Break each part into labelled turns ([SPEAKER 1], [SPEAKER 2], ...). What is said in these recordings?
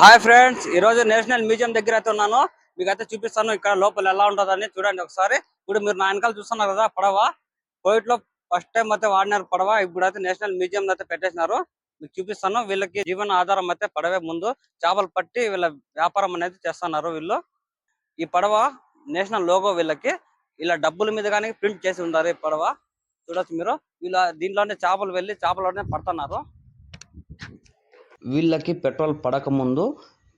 [SPEAKER 1] Hi friends ఈ రోజు national museum దగ్గర అయితే ఉన్నాను. మీకు అయితే చూపిస్తాను ఇక్కడ లోపల ఎలా ఉంటుందని. చూడండి ఒకసారి. ఇప్పుడు మీరు నా వెనకాల చూస్తున్నారు కదా పడవ. కోవిడ్లో ఫస్ట్ టైం అయితే వాడినారు పడవ. ఇప్పుడు అయితే నేషనల్ మ్యూజియం అయితే పెట్టేసినారు. మీకు చూపిస్తాను. వీళ్ళకి జీవన ఆధారం అయితే పడవే ముందు. చేపలు పట్టి వీళ్ళ వ్యాపారం అనేది చేస్తున్నారు వీళ్ళు. ఈ పడవ నేషనల్ లోగో వీళ్ళకి. ఇలా డబ్బుల మీద కానీ ప్రింట్ చేసి ఉన్నారు ఈ పడవ. చూడొచ్చు మీరు. వీళ్ళ దీంట్లోనే చేపలు వెళ్ళి చేపలోనే పడుతున్నారు. వీళ్ళకి పెట్రోల్ పడకముందు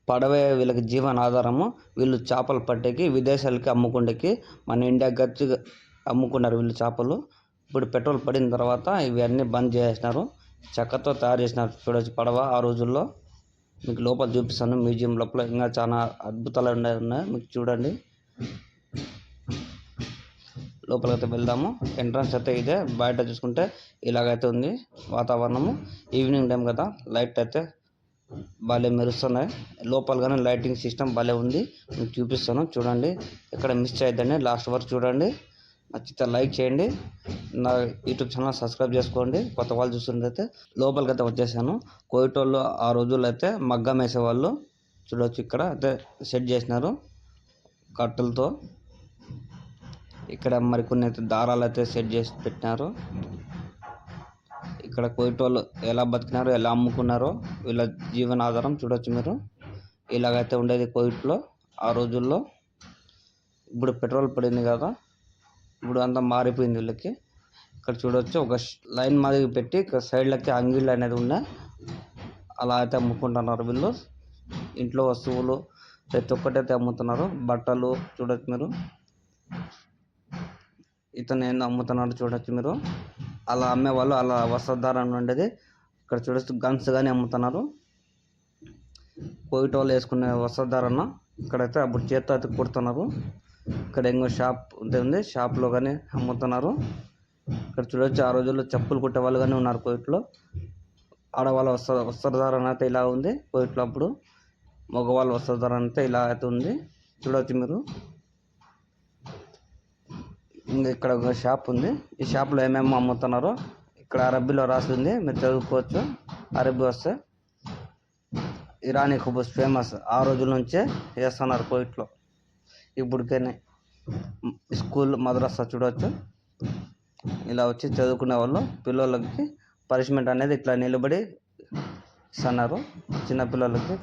[SPEAKER 1] పడవే వీళ్ళకి జీవన ఆధారము. వీళ్ళు చేపలు పట్టేకి విదేశాలకి అమ్ముకుండేకి మన ఇండియా గచ్చి అమ్ముకున్నారు వీళ్ళు చేపలు. ఇప్పుడు పెట్రోల్ పడిన తర్వాత ఇవన్నీ బంద్ చేసినారు చెక్కతో తయారు చేసినారు. చూడొచ్చు పడవ ఆ రోజుల్లో. మీకు లోపల చూపిస్తాను. మ్యూజియం లోపల ఇంకా చాలా అద్భుతాలు ఉన్నాయి. మీకు చూడండి. లోపలకైతే వెళ్దాము. ఎంట్రన్స్ అయితే ఇదే. బయట చూసుకుంటే ఇలాగైతే ఉంది వాతావరణము. ఈవినింగ్ టైం కదా. లైట్ అయితే భలే మెరుస్తున్నాయి. లోపల కానీ లైటింగ్ సిస్టమ్ భలే ఉంది. మీకు చూపిస్తాను. చూడండి. ఎక్కడ మిస్ చేయొద్దండి. లాస్ట్ వరకు చూడండి. నచ్చితే లైక్ చేయండి. నా యూట్యూబ్ ఛానల్ సబ్స్క్రైబ్ చేసుకోండి. కొత్త వాళ్ళు చూస్తుంటే లోపలికి అయితే వచ్చేసాను. కోయిటోళ్ళు ఆ రోజుల్లో అయితే మగ్గం వేసేవాళ్ళు. చూడొచ్చు ఇక్కడ. అయితే సెట్ చేసినారు. కట్టెలతో. ఇక్కడ మరికొన్ని అయితే దారాలు అయితే సెట్ చేసి పెట్టినారు. ఇక్కడ కోయిటోళ్ళు ఎలా బతికినారో ఎలా అమ్ముకున్నారో వీళ్ళ జీవనాధారం చూడొచ్చు మీరు. ఇలాగైతే ఉండేది కోయిట్లో ఆ రోజుల్లో. ఇప్పుడు పెట్రోల్ పడింది కదా ఇప్పుడు అంతా మారిపోయింది వీళ్ళకి. ఇక్కడ చూడొచ్చు ఒక లైన్ మాదిరి పెట్టి ఇక్కడ సైడ్లకి అంగిళ్ళు అనేది ఉన్నాయి. అలా అయితే అమ్ముకుంటున్నారు వీళ్ళు. ఇంట్లో వస్తువులు ప్రతి ఒక్కటి అయితే అమ్ముతున్నారు. బట్టలు చూడొచ్చు మీరు. ఇతను ఏందో అమ్ముతున్నాడు చూడొచ్చు మీరు. అలా అమ్మేవాళ్ళు అలా వస్త్రధారణ ఉండేది. ఇక్కడ చూడొచ్చు గన్స్ కానీ అమ్ముతున్నారు. కోవిడ్ వాళ్ళు వేసుకునే వస్త్రధారణ. ఇక్కడైతే అప్పుడు చేత్తో అయితే కుడుతున్నారు. ఇక్కడ ఇంకో షాప్ ఉంది షాప్లో కానీ అమ్ముతున్నారు. ఇక్కడ చూడొచ్చు ఆ రోజుల్లో చెప్పులు కుట్టే వాళ్ళు కానీ ఉన్నారు కోవిట్లో ఆడవాళ్ళ వస్త్ర వస్త్రధారణ అయితే ఇలా ఉంది కోవిట్లో అప్పుడు. మగవాళ్ళ వస్త్రధారణ అయితే ఇలా అయితే ఉంది. చూడొచ్చు మీరు. ఇంకా ఇక్కడ ఒక షాప్ ఉంది. ఈ షాప్లో ఏమేమి అమ్ముతున్నారో ఇక్కడ అరబ్బీలో రాసి ఉంది మీరు చదువుకోవచ్చు. అరబ్బీ వస్తే ఇరానీ కుబుస్ ఫేమస్. ఆ రోజుల నుంచే చేస్తున్నారు కోయిట్లో. ఇప్పటికైనా స్కూల్ మద్రాసా చూడవచ్చు ఇలా వచ్చి చదువుకునే వాళ్ళు పిల్లలకి పనిష్మెంట్ అనేది ఇట్లా నిలబడి ఇస్తున్నారు చిన్న పిల్లలకి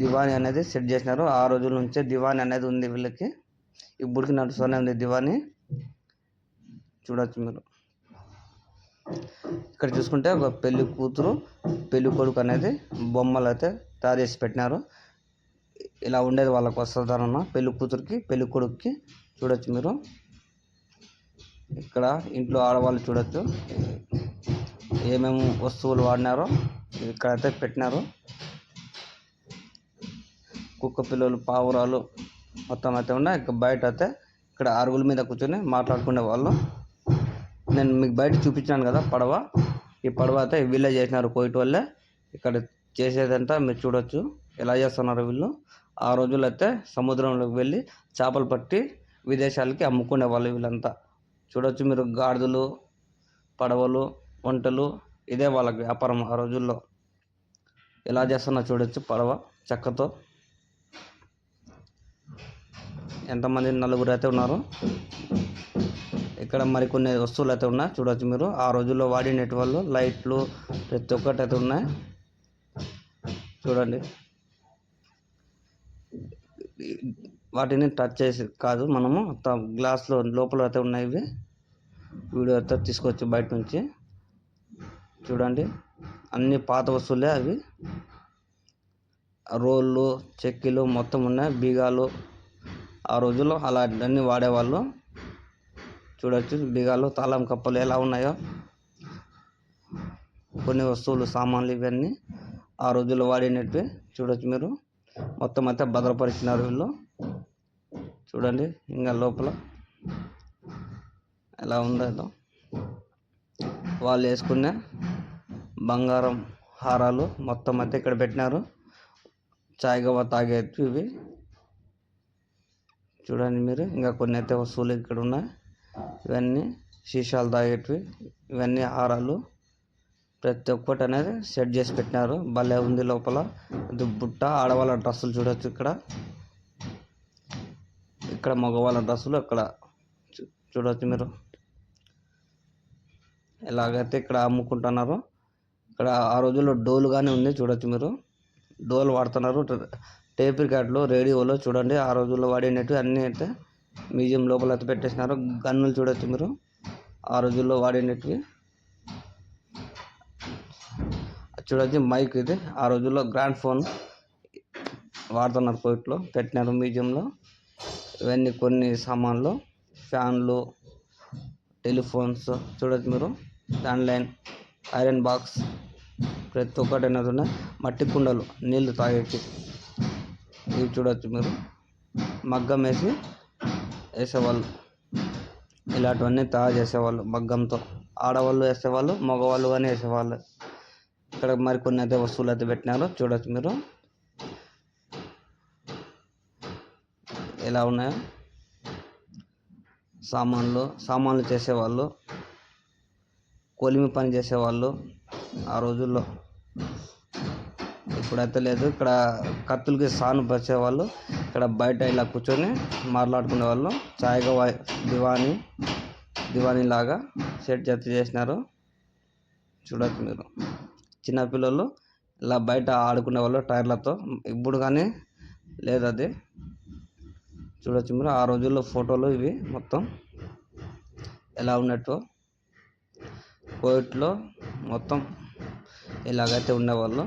[SPEAKER 1] దివాణి అనేది సెట్ చేసినారు. ఆ రోజుల నుంచే దివాణి అనేది ఉంది వీళ్ళకి. ఇప్పటికి నడుస్తూనే ఉంది దివాణి చూడొచ్చు మీరు. ఇక్కడ చూసుకుంటే ఒక పెళ్ళి కూతురు పెళ్ళి కొడుకు అనేది బొమ్మలు అయితే తయారు చేసి పెట్టినారు. ఇలా ఉండేది వాళ్ళకి వస్త్రధారణ పెళ్ళి కూతురికి పెళ్ళి కొడుకుకి చూడొచ్చు మీరు. ఇక్కడ ఇంట్లో ఆడవాళ్ళు చూడొచ్చు. ఏమేమి వస్తువులు వాడినారో ఇక్కడైతే పెట్టినారు. కుక్క పిల్లలు పావురాలు మొత్తం అయితే ఉన్నాయి. ఇక బయట అయితే ఇక్కడ అరుగుల మీద కూర్చొని మాట్లాడుకునే వాళ్ళు. నేను మీకు బయట చూపించాను కదా పడవ. ఈ పడవ అయితే వీళ్ళే చేసినారు కోయిట్ వాళ్ళే ఇక్కడ చేసేదంతా మీరు చూడొచ్చు. ఎలా చేస్తున్నారు వీళ్ళు? ఆ రోజుల్లో అయితే సముద్రంలోకి వెళ్ళి చేపలు పట్టి విదేశాలకి అమ్ముకునే వాళ్ళు వీళ్ళంతా. చూడొచ్చు మీరు గాడిదలు పడవలు వంటలు ఇదే వాళ్ళ వ్యాపారం ఆ రోజుల్లో. ఎలా చేస్తున్నా చూడొచ్చు పడవ చెక్కతో. ఎంతమంది నలుగురు అయితే ఉన్నారు? ఇక్కడ మరికొన్ని వస్తువులు అయితే ఉన్నాయి. చూడవచ్చు మీరు. ఆ రోజుల్లో వాడినటి వాళ్ళు లైట్లు ప్రతి ఒక్కటి అయితే ఉన్నాయి. చూడండి. వాటిని టచ్ చేసి కాదు మనము గ్లాస్లో లోపల అయితే ఉన్నాయి ఇవి. వీడియో అయితే తీసుకోవచ్చు బయట నుంచి. చూడండి. అన్ని పాత వస్తువులే అవి. రోళ్ళు చెక్కీలు మొత్తం ఉన్నాయి. బీగాలు. ఆ రోజుల్లో అలాంటివన్నీ వాడేవాళ్ళు. చూడొచ్చు. బిగాలు తాళం కప్పలు ఎలా ఉన్నాయో కొన్ని వస్తువులు సామాన్లు ఇవన్నీ ఆ రోజుల్లో వాడినట్టు చూడొచ్చు మీరు. మొత్తం అయితే భద్రపరిచినారు వీళ్ళు చూడండి ఇంకా లోపల ఎలా ఉందో వాళ్ళు వేసుకునే బంగారం హారాలు మొత్తం అయితే ఇక్కడ పెట్టినారు. చాయ్ గవ్వ తాగేవి ఇవి. చూడండి మీరు ఇంకా కొన్ని అయితే వస్తువులు ఇక్కడ ఉన్నాయి. ఇవన్నీ సీసాలు తాగేటివి ఇవన్నీ హారాలు ప్రతి ఒక్కటి అనేది సెట్ చేసి పెట్టినారు. భలే ఉంది లోపల. ఇది బుట్ట ఆడవాళ్ళ డ్రెస్సులు చూడొచ్చు ఇక్కడ. ఇక్కడ మగవాళ్ళ డ్రెస్సులు ఇక్కడ చూడవచ్చు మీరు. ఎలాగైతే ఇక్కడ అమ్ముకుంటున్నారు ఇక్కడ ఆ రోజుల్లో డోలు కానీ ఉంది చూడొచ్చు మీరు. డోలు వాడుతున్నారు. టేప్ రికార్డులు రేడియోలో చూడండి. ఆ రోజుల్లో వాడినట్టు అన్నీ అయితే మ్యూజియం లోపల అయితే పెట్టేసినారు. గన్నులు చూడొచ్చు మీరు. ఆ రోజుల్లో వాడినట్టువి చూడొచ్చు మైక్ ఇది. ఆ రోజుల్లో గ్రాండ్ ఫోన్ వాడుతున్నారు కోయిట్లో పెట్టినారు మ్యూజియంలో. ఇవన్నీ కొన్ని సామాన్లు ఫ్యాన్లు టెలిఫోన్స్ చూడొచ్చు మీరు. ల్యాండ్లైన్ ఐరన్ బాక్స్ ప్రతి ఒక్కటి అనేది ఉన్నాయి మట్టి కుండలు నీళ్ళు తాగేకి ఇవి చూడొచ్చు మీరు. మగ్గం వేసి వేసేవాళ్ళు. ఇలాంటివన్నీ తయారు చేసేవాళ్ళు మగ్గంతో. ఆడవాళ్ళు వేసేవాళ్ళు మగవాళ్ళు కానీ వేసేవాళ్ళు. ఇక్కడ మరికొన్ని అయితే వస్తువులు అయితే పెట్టినారు. చూడొచ్చు మీరు. ఎలా ఉన్నాయో. సామాన్లు సామాన్లు చేసేవాళ్ళు. కొలిమి పని చేసేవాళ్ళు ఆ రోజుల్లో. ఇప్పుడైతే లేదు. ఇక్కడ కత్తులకి సాను పరిచేవాళ్ళు. ఇక్కడ బయట ఇలా కూర్చొని మాట్లాడుకునే వాళ్ళు. ఛాయగా దివాణి దివానీ దివానీ లాగా సెట్ జత చేసినారు. చూడొచ్చు మీరు. చిన్నపిల్లలు ఇలా బయట ఆడుకునే వాళ్ళు టైర్లతో. ఇప్పుడు కానీ లేదు అది. చూడొచ్చు మీరు. ఆ రోజుల్లో ఫోటోలు ఇవి మొత్తం. ఎలా ఉన్నట్టు. కోవిట్లో మొత్తం ఇలాగైతే ఉండేవాళ్ళు.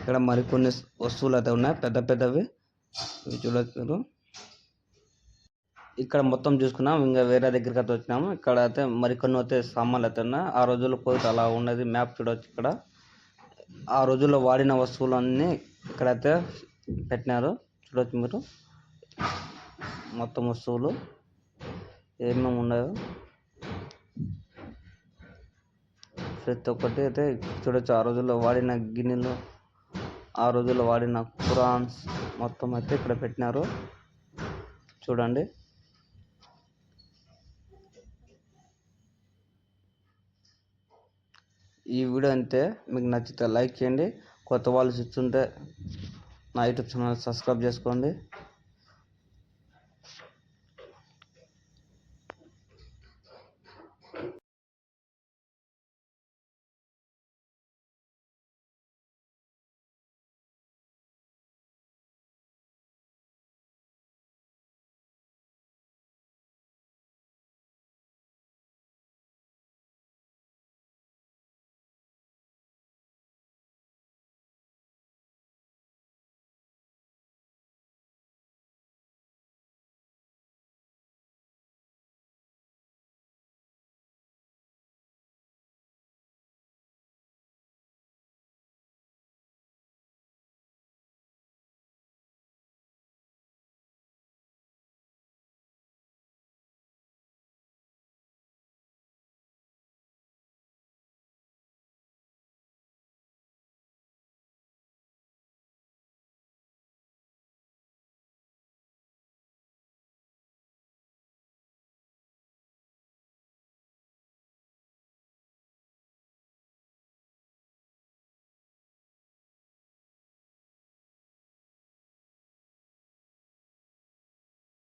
[SPEAKER 1] ఇక్కడ మరికొన్ని వస్తువులు అయితే ఉన్నాయి. పెద్ద పెద్దవి. ఇవి చూడొచ్చు మీరు. ఇక్కడ మొత్తం చూసుకున్నాం ఇంకా వేరే దగ్గరికి అయితే వచ్చినాము. ఇక్కడ అయితే మరికొన్ని అయితే సామాన్లు అయితే ఉన్నాయి. ఆ రోజుల్లో పోతే అలా ఉన్నది మ్యాప్ చూడవచ్చు ఇక్కడ. ఆ రోజుల్లో వాడిన వస్తువులన్నీ ఇక్కడైతే పెట్టినారు. చూడవచ్చు మీరు. మొత్తం వస్తువులు ఏమేమి ఉన్నాయో. ప్రతి ఒక్కటి అయితే చూడొచ్చు. ఆ రోజుల్లో వాడిన గిన్నెలు ఆ రోజుల్లో వాడిన కురాన్స్ మొత్తం అయితే ఇక్కడ పెట్టినారు. చూడండి. ఈ వీడియో అంతే. మీకు నచ్చితే లైక్ చేయండి. కొత్త వాళ్ళు చూస్తుంటే నా యూట్యూబ్ ఛానల్ సబ్స్క్రైబ్ చేసుకోండి.